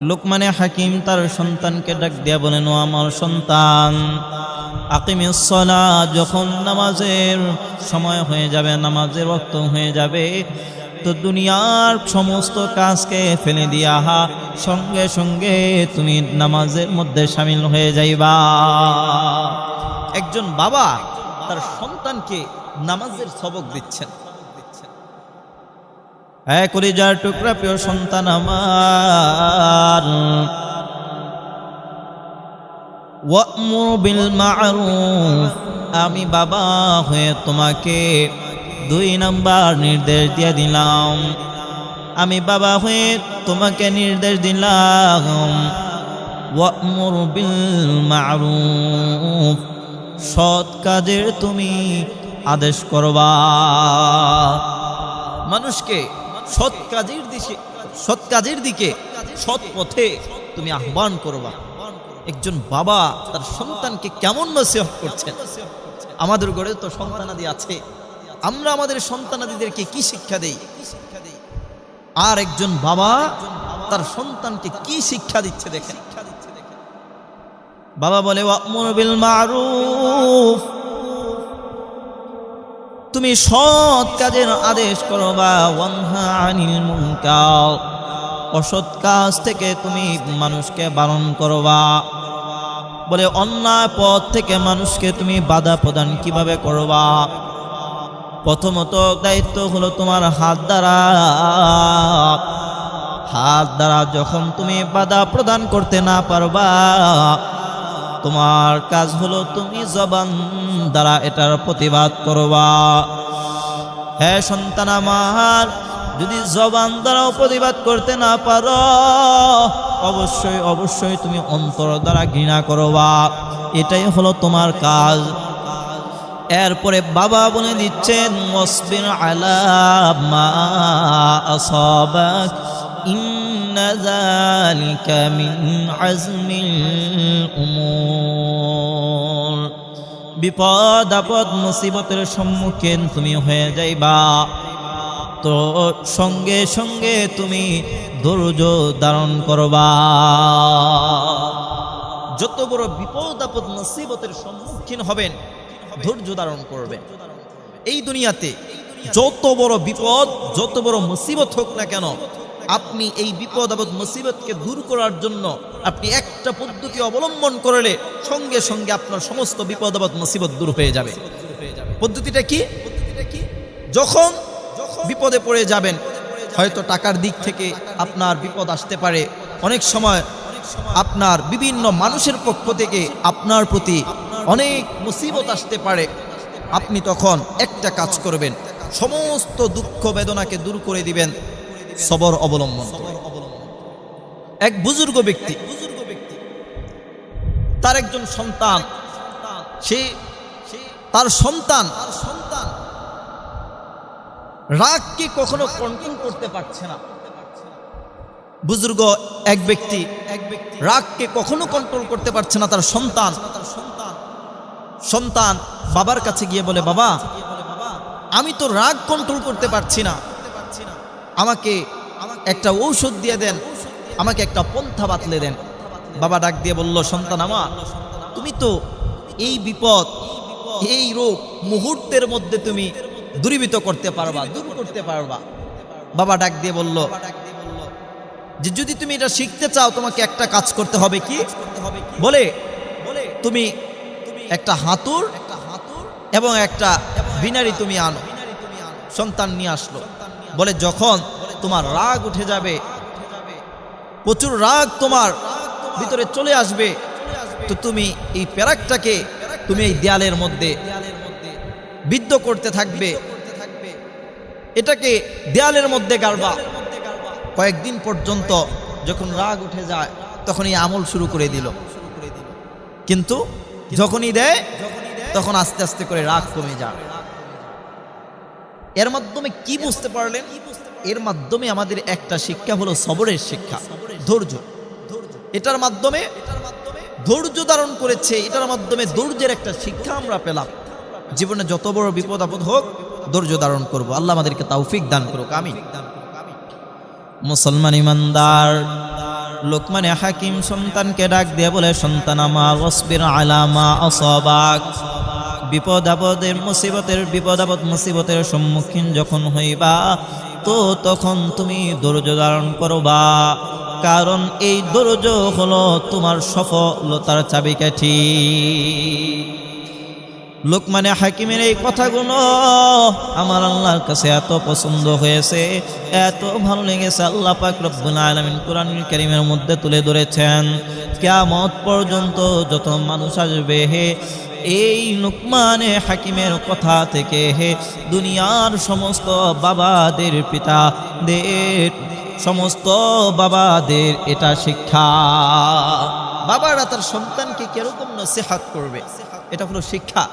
লোকমানে হাকিম তার সন্তানকে ডাক দিয়া বলেন, ও আমার সন্তান আকিমিসলা যখন নামাজের সময় হয়ে যাবে, নামাজের রক্ত হয়ে যাবে, তো দুনিয়ার সমস্ত কাজকে ফেলে দিয়া হা সঙ্গে সঙ্গে তুমি নামাজের মধ্যে সামিল হয়ে যাইবা। একজন বাবা তার সন্তানকে নামাজের সবক দিচ্ছেন। হ্যাঁ কলিজার টুকরা প্রিয় সন্তান আমার। বিল আমি বাবা হয়ে তোমাকে দুই নাম্বার নির্দেশ দিয়ে দিলাম। আমি বাবা হয়ে তোমাকে নির্দেশ দিলাম। ওয়ামুর বিল মারুফ সৎ কাজের তুমি আদেশ করবা। মানুষকে সৎ কাজের দিকে সৎ কাজের দিকে, সৎ পথে তুমি আহ্বান করবা। একজন বাবা তার সন্তানকে কেমন নসিহত করছেন? আমাদের ঘরে তো সন্তানাদি আছে। আমরা আমাদের সন্তানাদিদেরকে কি শিক্ষা দেই? আর একজন বাবা তার সন্তানকে কি শিক্ষা দিচ্ছে দেখেন? বাবা বলে ওয়ামুর বিল মারুফ। তুমি সৎ কাজের আদেশ আনিল মুনকার। অসৎ কাজ থেকে তুমি মানুষকে বারণ করবা বলে অন্যায় পথ থেকে মানুষকে তুমি বাধা প্রদান কীভাবে করবা প্রথমত দায়িত্ব হলো তোমার হাত দ্বারা। হাত দ্বারা যখন তুমি বাধা প্রদান করতে না পারবা তোমার কাজ হলো তুমি জবান দ্বারা এটার প্রতিবাদ করবা। হ্যাঁ সন্তান আমার, যদি জবান দ্বারাও প্রতিবাদ করতে না পারো, অবশ্যই অবশ্যই তুমি অন্তর দ্বারা ঘৃণা করবা। এটাই হলো তোমার কাজ। এরপরে বাবা বলে দিচ্ছেন আলা মা যালিকা মিন আজমিল উমুর বিপদ, আপদ, মুসিবতের সম্মুখীন তুমি হয়ে যাইবা। তো সঙ্গে সঙ্গে তুমি ধৈর্য ধারণ করবা। যত বড় বিপদ, আপদ, মুসিবতের সম্মুখীন হবেন, ধৈর্য ধারণ করবেন। এই দুনিয়াতে যত বড় বিপদ, যত বড় মুসিবত হোক না কেন আপনি এই বিপদ, আপদ, মুসিবতকে দূর করার জন্য আপনি একটা পদ্ধতি অবলম্বন করলে সঙ্গে সঙ্গে আপনার সমস্ত বিপদ, আপদ, মুসিবত দূর হয়ে যাবে। পদ্ধতিটা কি? যখন বিপদে পড়ে যাবেন, হয়তো টাকার দিক থেকে আপনার বিপদ আসতে পারে। অনেক সময় আপনার বিভিন্ন মানুষের পক্ষ থেকে আপনার প্রতি অনেক মুসিবত আসতে পারে। আপনি তখন একটা কাজ করবেন, সমস্ত দুঃখ বেদনাকে দূর করে দিবেন। সবর অবলম্বন এক বুজুর্গ ব্যক্তি, তার একজন সন্তান, সে তার সন্তান রাগকে কখনো কন্ট্রোল করতে পারছে না। বুজুর্গ এক ব্যক্তি এক ব্যক্তি রাগকে কখনো কন্ট্রোল করতে পারছে না তার সন্তান। সন্তান বাবার কাছে গিয়ে বলে, বাবা, আমি তো রাগ কন্ট্রোল করতে পারছি না। আমাকে একটা ঔষধ দিয়ে দেন, আমাকে একটা পন্থা বাতলে দেন। বাবা ডাক দিয়ে বলল, সন্তান আমার, তুমি তো এই বিপদ, এই রোগ মুহূর্তের মধ্যে তুমি দূরীভূত করতে পারবা, দূর করতে পারবা। বাবা ডাক দিয়ে বলল, যে যদি তুমি এটা শিখতে চাও, তোমাকে একটা কাজ করতে হবে কি? বলে, তুমি একটা হাতুর এবং একটা বিনারি তুমি আনো। সন্তান নিয়ে আসলো। বলে, যখন তোমার রাগ উঠে যাবে, প্রচুর রাগ তোমার ভিতরে চলে আসবে, তো তুমি এই প্যারাকটাকে তুমি এই দেয়ালের মধ্যে বিদ্ধ করতে থাকবে। এটাকে দেয়ালের মধ্যে গাড়বা। কয়েকদিন পর্যন্ত যখন রাগ উঠে যায় তখন এই আমল শুরু করে দিল। কিন্তু যখনই দেয়, তখন আস্তে আস্তে করে রাগ কমে যায়। এর মাধ্যমে কি বুঝতে পারলেন? এর মাধ্যমে আমাদের একটা শিক্ষা হলো সবরের শিক্ষা, ধৈর্য। এটার মাধ্যমে ধৈর্য ধারণ করেছে, এটার মাধ্যমে ধৈর্যের একটা শিক্ষা আমরা পেলাম। জীবনে যত বড় বিপদ আপদ হোক, ধৈর্য ধারণ করব। আল্লাহ আমাদেরকে তাওফিক দান করুক আমি মুসলমান ইমানদার, লোকমানে হাকিম সন্তানকে ডাক দিয়ে বলে, সন্তান ওসবির আলামা অসবাক বিপদ আপদের মুসিবতের, বিপদ আপদ মুসিবতের সম্মুখীন যখন হইবা, তো তখন তুমি ধৈর্য ধারণ করবা। কারণ এই ধৈর্য হলো তোমার সফলতার চাবিকাঠি। লোকমানে হাকিমের এই কথাগুলো আমার আল্লাহর কাছে এত পছন্দ হয়েছে, এত ভালো লেগেছে, আল্লাহ পাক রব্বুল আলামিন কোরআনুল কারীমের মধ্যে তুলে ধরেছেন। কিয়ামত পর্যন্ত যত মানুষ আসবে হে এই লুকমানে হাকিমের কথা থেকে দুনিয়ার সমস্ত বাবাদের পিতাদের, সমস্ত বাবাদের এটা শিক্ষা। বাবারা তার সন্তানকে কীরকম সেহাত করবে? এটা হলো শিক্ষা।